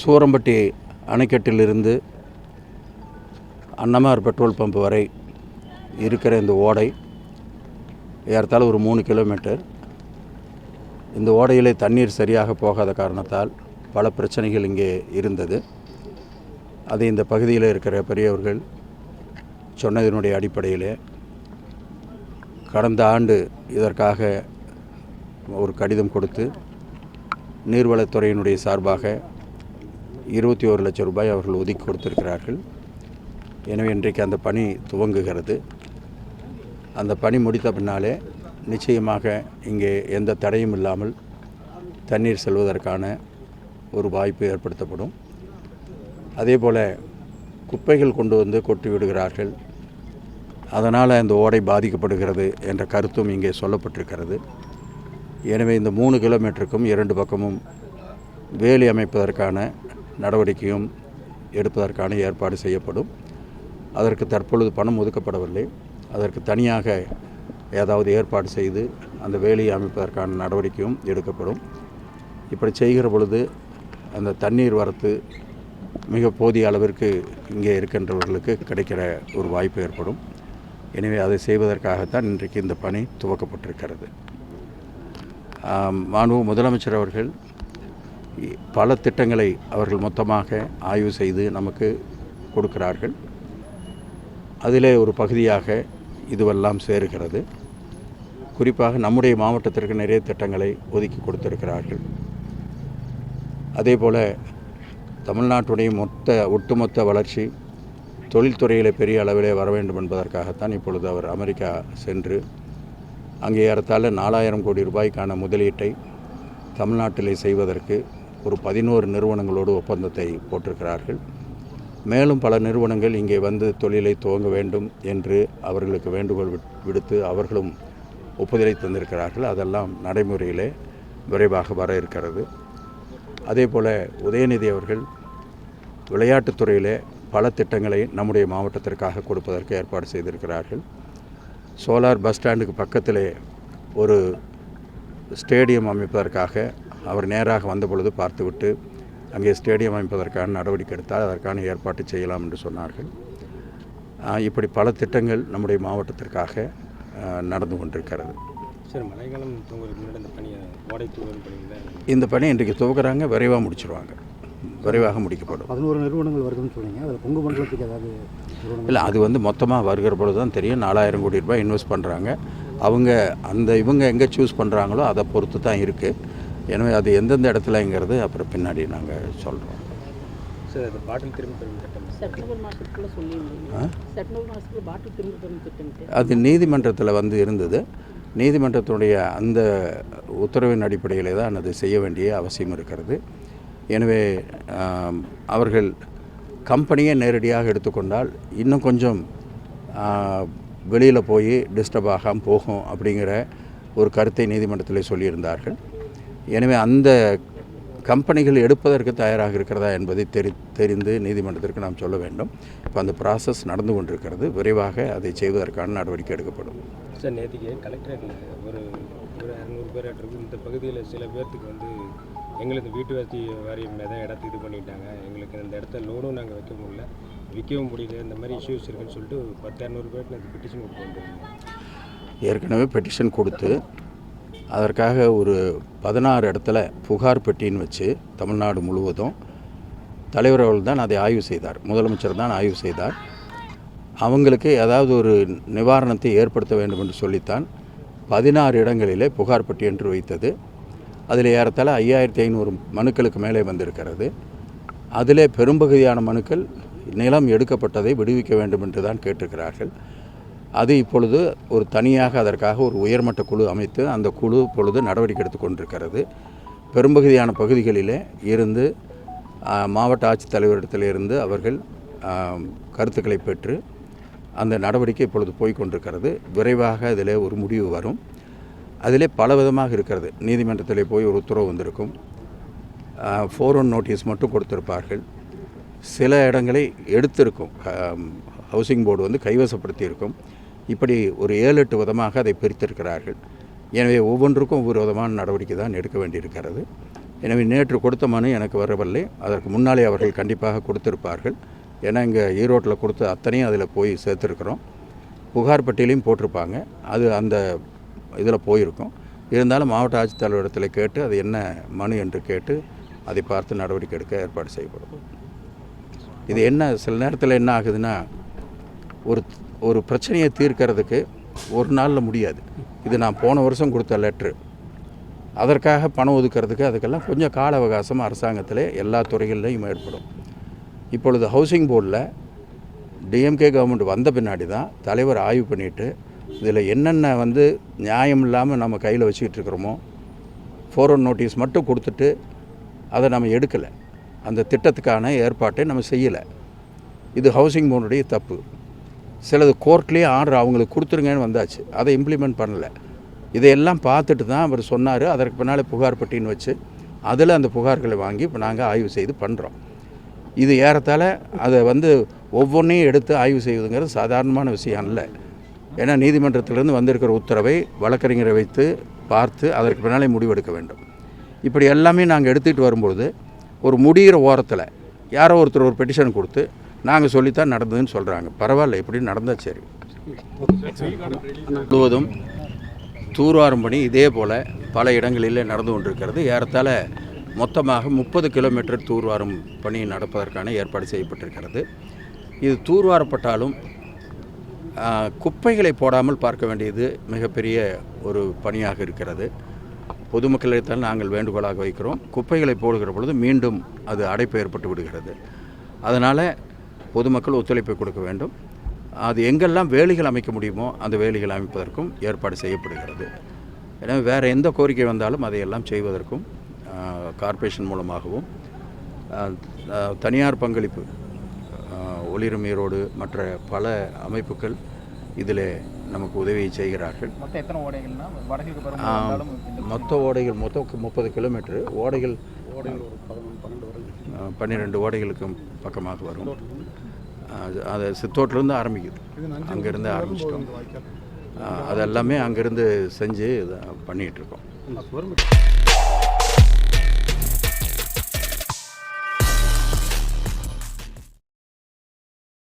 சூரம்பட்டி அணைக்கட்டிலிருந்து Annamar petrol pump வரை இருக்கிற இந்த ஓடை ஏறத்தாழ ஒரு மூணு கிலோமீட்டர். இந்த ஓடையிலே தண்ணீர் சரியாக போகாத காரணத்தால் பல பிரச்சனைகள் இங்கே இருந்தது. அது இந்த பகுதியில் இருக்கிற பெரியவர்கள் சொன்னதனுடைய அடிப்படையிலே கடந்த ஆண்டு இதற்காக ஒரு கடிதம் கொடுத்து நீர்வளத்துறையினுடைய சார்பாக இருபத்தி ஒரு லட்சம் ரூபாய் அவர்கள் ஒதுக்கி கொடுத்திருக்கிறார்கள். எனவே இன்றைக்கு அந்த பணி துவங்குகிறது. அந்த பணி முடித்த பின்னாலே நிச்சயமாக இங்கே எந்த தடையும் இல்லாமல் தண்ணீர் செல்வதற்கான ஒரு வாய்ப்பு ஏற்படுத்தப்படும். அதே போல் குப்பைகள் கொண்டு வந்து கொட்டி விடுகிறார்கள். அதனால் அந்த ஓடை பாதிக்கப்படுகிறது என்ற கருத்தும் இங்கே சொல்லப்பட்டிருக்கிறது. எனவே இந்த மூணு கிலோமீட்டருக்கும் இரண்டு பக்கமும் வேலி அமைப்பதற்கான நடவடிக்கையும் எடுப்பதற்கான ஏற்பாடு செய்யப்படும். அதற்கு தற்பொழுது பணம் ஒதுக்கப்படவில்லை. அதற்கு தனியாக ஏதாவது ஏற்பாடு செய்து அந்த வேலையை அமைப்பதற்கான நடவடிக்கையும் எடுக்கப்படும். இப்படி செய்கிற பொழுது அந்த தண்ணீர் வரத்து மிக போதிய அளவிற்கு இங்கே இருக்கின்றவர்களுக்கு கிடைக்கிற ஒரு வாய்ப்பு ஏற்படும். எனவே அதை செய்வதற்காகத்தான் இன்றைக்கு இந்த பணி துவக்கப்பட்டிருக்கிறது. மாண்பு முதலமைச்சர் அவர்கள் பல திட்டங்களை அவர்கள் மொத்தமாக ஆய்வு செய்து நமக்கு கொடுக்கிறார்கள். அதிலே ஒரு பகுதியாக இதுவெல்லாம் சேருகிறது. குறிப்பாக நம்முடைய மாவட்டத்திற்கு நிறைய திட்டங்களை ஒதுக்கி கொடுத்திருக்கிறார்கள். அதே போல் தமிழ்நாட்டுடைய மொத்த ஒட்டுமொத்த வளர்ச்சி தொழில்துறையில் பெரிய அளவிலே வர வேண்டும் என்பதற்காகத்தான் இப்பொழுது அவர் அமெரிக்கா சென்று அங்கே ஏறத்தாழ நாலாயிரம் கோடி ரூபாய்க்கான முதலீட்டை தமிழ்நாட்டிலே செய்வதற்கு ஒரு பதினோரு நிறுவனங்களோடு ஒப்பந்தத்தை போட்டிருக்கிறார்கள். மேலும் பல நிறுவனங்கள் இங்கே வந்து தொழிலை துவங்க வேண்டும் என்று அவர்களுக்கு வேண்டுகோள் விட்- விடுத்து அவர்களும் ஒப்புதலை தந்திருக்கிறார்கள். அதெல்லாம் நடைமுறையிலே விரைவாக வர இருக்கிறது. அதே போல் உதயநிதி அவர்கள் விளையாட்டுத்துறையிலே பல திட்டங்களை நம்முடைய மாவட்டத்திற்காக கொடுப்பதற்கு ஏற்பாடு செய்திருக்கிறார்கள். சோலார் பஸ் ஸ்டாண்டுக்கு பக்கத்திலே ஒரு ஸ்டேடியம் அமைப்பதற்காக அவர் நேராக வந்த பொழுது பார்த்துவிட்டு அங்கே ஸ்டேடியம் அமைப்பதற்கான நடவடிக்கை எடுத்தால் அதற்கான ஏற்பாட்டு செய்யலாம் என்று சொன்னார்கள். இப்படி பல திட்டங்கள் நம்முடைய மாவட்டத்திற்காக நடந்து கொண்டிருக்கிறது. சார் மழைக்காலம் தூங்குறதுக்கு முன்னாடி அந்த பணியை ஓடை பணியில் இந்த பணி இன்றைக்கு துவக்குறாங்க விரைவாக முடிச்சிருவாங்க. விரைவாக முடிக்கப்படும். பதினோரு நிறுவனங்கள் வருதுன்னு சொன்னீங்க. அதில் கொங்கு மண்டலத்துக்கு ஏதாவது இல்லை அது வந்து மொத்தமாக வருகிற பொழுது தான் தெரியும். நாலாயிரம் கோடி ரூபாய் இன்வெஸ்ட் பண்ணுறாங்க அவங்க அந்த இவங்க எங்கே சூஸ் பண்ணுறாங்களோ அதை பொறுத்து தான் இருக்குது எனவே அது எந்தெந்த இடத்துலங்கிறது அப்புறம் பின்னாடி நாங்கள் சொல்கிறோம் அது நீதிமன்றத்தில் வந்து இருந்தது. நீதிமன்றத்தினுடைய அந்த உத்தரவின் அடிப்படையிலே தான் அது செய்ய வேண்டிய அவசியம் இருக்கிறது. எனவே அவர்கள் கம்பெனியை நேரடியாக எடுத்துக்கொண்டால் இன்னும் கொஞ்சம் வெளியில் போய் டிஸ்டர்ப் ஆகாமல் போகும் அப்படிங்கிற ஒரு கருத்தை நீதிமன்றத்தில் சொல்லியிருந்தார்கள். எனவே அந்த கம்பெனிகள் எடுப்பதற்கு தயாராக இருக்கிறதா என்பதை தெரி தெரிந்து நீதிமன்றத்திற்கு நாம் சொல்ல வேண்டும். இப்போ அந்த ப்ராசஸ் நடந்து கொண்டிருக்கிறது. விரைவாக அதை செய்வதற்கான நடவடிக்கை எடுக்கப்படும். சார் நேற்றுக்கு கலெக்டரேட்டில் ஒரு ஒரு இரநூறு பேர் இருக்கு இந்த பகுதியில் சில பேர்த்துக்கு வந்து எங்களுக்கு வீட்டு வசதி வாரியம் தான் இடத்த இது பண்ணிட்டாங்க. எங்களுக்கு இந்த இடத்த லோனும் நாங்கள் வைக்க முடியல. விற்கவும் முடியல. இந்த மாதிரி இஷ்யூஸ் இருக்குன்னு சொல்லிட்டு ஒரு பத்து இரநூறு பேருக்கு நான் பெட்டிஷன் கொடுத்து ஏற்கனவே பெட்டிஷன் கொடுத்து அதற்காக ஒரு பதினாறு இடத்துல புகார் பெட்டின்னு வச்சு தமிழ்நாடு முழுவதும் தலைவர் அவர்கள் தான் அதை ஆய்வு செய்தார். முதலமைச்சர் தான் ஆய்வு செய்தார். அவங்களுக்கு ஏதாவது ஒரு நிவாரணத்தை ஏற்படுத்த வேண்டும் என்று சொல்லித்தான் பதினாறு இடங்களிலே புகார் பெட்டி என்று வைத்தது. அதில் ஏறத்தாழ ஐயாயிரத்தி ஐநூறு மனுக்களுக்கு மேலே வந்திருக்கிறது. அதிலே பெரும்பகுதியான மனுக்கள் நிலம் எடுக்கப்பட்டதை விடுவிக்க வேண்டும் என்று தான் கேட்டிருக்கிறார்கள். அது இப்பொழுது ஒரு தனியாக அதற்காக ஒரு உயர்மட்ட குழு அமைத்து அந்த குழு இப்பொழுது நடவடிக்கை எடுத்து கொண்டிருக்கிறது. பெரும்பகுதியான பகுதிகளிலே இருந்து மாவட்ட ஆட்சித்தலைவரிடத்திலிருந்து அவர்கள் கருத்துக்களை பெற்று அந்த நடவடிக்கை இப்பொழுது போய்கொண்டிருக்கிறது விரைவாக இதில் ஒரு முடிவு வரும். அதிலே பல விதமாக இருக்கிறது. நீதிமன்றத்திலே போய் ஒரு உத்தரவு வந்திருக்கும். ஃபோர் ஒன் நோட்டீஸ் மட்டும் கொடுத்திருப்பார்கள். சில இடங்களை எடுத்திருக்கும். ஹவுசிங் போர்டு வந்து கைவசப்படுத்தியிருக்கும். இப்படி ஒரு ஏழு எட்டு விதமாக அதை பிரித்திருக்கிறார்கள். எனவே ஒவ்வொன்றுக்கும் ஒவ்வொரு விதமான நடவடிக்கை தான் எடுக்க வேண்டியிருக்கிறது. எனவே நேற்று கொடுத்த மனு எனக்கு வரவில்லை. அதற்கு முன்னாலே அவர்கள் கண்டிப்பாக கொடுத்திருப்பார்கள். ஏன்னா இங்கே ஈரோட்டில் கொடுத்து அத்தனையும் அதில் போய் சேர்த்துருக்குறோம். புகார் பட்டியலையும் போட்டிருப்பாங்க. அது அந்த இதில் போயிருக்கும். இருந்தாலும் மாவட்ட ஆட்சித்தலைவரிடத்தில் கேட்டு அது என்ன மனு என்று கேட்டு அதை பார்த்து நடவடிக்கை எடுக்க ஏற்பாடு செய்யப்படும். இது என்ன சில நேரத்தில் என்ன ஆகுதுன்னா ஒரு ஒரு பிரச்சனையை தீர்க்கிறதுக்கு ஒரு நாளில் முடியாது. இது நான் போன வருஷம் கொடுத்த லெட்ரு அதற்காக பணம் ஒதுக்கிறதுக்கு அதுக்கெல்லாம் கொஞ்சம் கால அவகாசம் அரசாங்கத்தில் எல்லா துறைகள்லையும் ஏற்படும். இப்பொழுது ஹவுசிங் போர்டில் டிஎம்கே கவர்மெண்ட் வந்த பின்னாடி தான் தலைவர் ஆய்வு பண்ணிவிட்டு இதில் என்னென்ன வந்து நியாயம் இல்லாமல் நம்ம கையில் வச்சுக்கிட்டு இருக்கிறோமோ ஃபோரன் நோட்டீஸ் மட்டும் கொடுத்துட்டு அதை நம்ம எடுக்கலை. அந்த திட்டத்துக்கான ஏற்பாட்டை நம்ம செய்யலை. இது ஹவுசிங் போர்டுடைய தப்பு. சிலது கோர்ட்லேயே ஆர்டர் அவங்களுக்கு கொடுத்துருங்கன்னு வந்தாச்சு. அதை இம்ப்ளிமெண்ட் பண்ணலை. இதையெல்லாம் பார்த்துட்டு தான் அவர் சொன்னார். அதற்கு பின்னால் புகார் பட்டின்னு வச்சு அதில் அந்த புகார்களை வாங்கி இப்போ நாங்கள் ஆய்வு செய்து பண்ணுறோம் இது ஏறத்தால் அதை வந்து ஒவ்வொன்றையும் எடுத்து ஆய்வு செய்வதுங்கிறது சாதாரணமான விஷயம் இல்லை ஏன்னா நீதிமன்றத்திலிருந்து வந்திருக்கிற உத்தரவை வழக்கறிஞரை வைத்து பார்த்து அதற்கு பின்னாலே முடிவெடுக்க வேண்டும். இப்படி எல்லாமே நாங்கள் எடுத்துகிட்டு வரும்பொழுது ஒரு முடிகிற ஓரத்தில் யாரோ ஒருத்தர் ஒரு பெட்டிஷன் கொடுத்து நாங்கள் சொல்லித்தான் நடந்ததுன்னு சொல்கிறாங்க பரவாயில்ல இப்படி நடந்தால் சரி. முழுவதும் தூர்வாரும் பணி இதே போல் பல இடங்களில் நடந்து கொண்டிருக்கிறது. ஏறத்தாழ மொத்தமாக முப்பது கிலோமீட்டர் தூர்வாரும் பணி நடப்பதற்கான ஏற்பாடு செய்யப்பட்டிருக்கிறது. இது தூர்வாரப்பட்டாலும் குப்பைகளை போடாமல் பார்க்க வேண்டியது மிகப்பெரிய ஒரு பணியாக இருக்கிறது. பொதுமக்களிடத்தால் நாங்கள் வேண்டுகோளாக வைக்கிறோம். குப்பைகளை போடுகிற பொழுது மீண்டும் அது அடைப்பு ஏற்பட்டு விடுகிறது. அதனால் பொதுமக்கள் ஒத்துழைப்பை கொடுக்க வேண்டும். அது எங்கெல்லாம் வேலிகள் அமைக்க முடியுமோ அந்த வேலிகள் அமைப்பதற்கும் ஏற்பாடு செய்யப்படுகிறது. எனவே வேறு எந்த கோரிக்கை வந்தாலும் அதையெல்லாம் செய்வதற்கும் கார்ப்பரேஷன் மூலமாகவும் தனியார் பங்களிப்பு ஒளிரும் ஈரோடு மற்ற பல அமைப்புகள் இதில் நமக்கு உதவி செய்கிறார்கள். மொத்த ஓடைகள் மொத்தம் முப்பது கிலோமீட்டர். ஓடைகள் பன்னிரெண்டு ஓடைகளுக்கு பக்கமாக வரும். அது அது சித்தோட்டிலேருந்து ஆரம்பிக்குது. அங்கேருந்து ஆரம்பிச்சிட்டோம். அதெல்லாமே அங்கேருந்து செஞ்சு பண்ணிகிட்ருக்கோம்.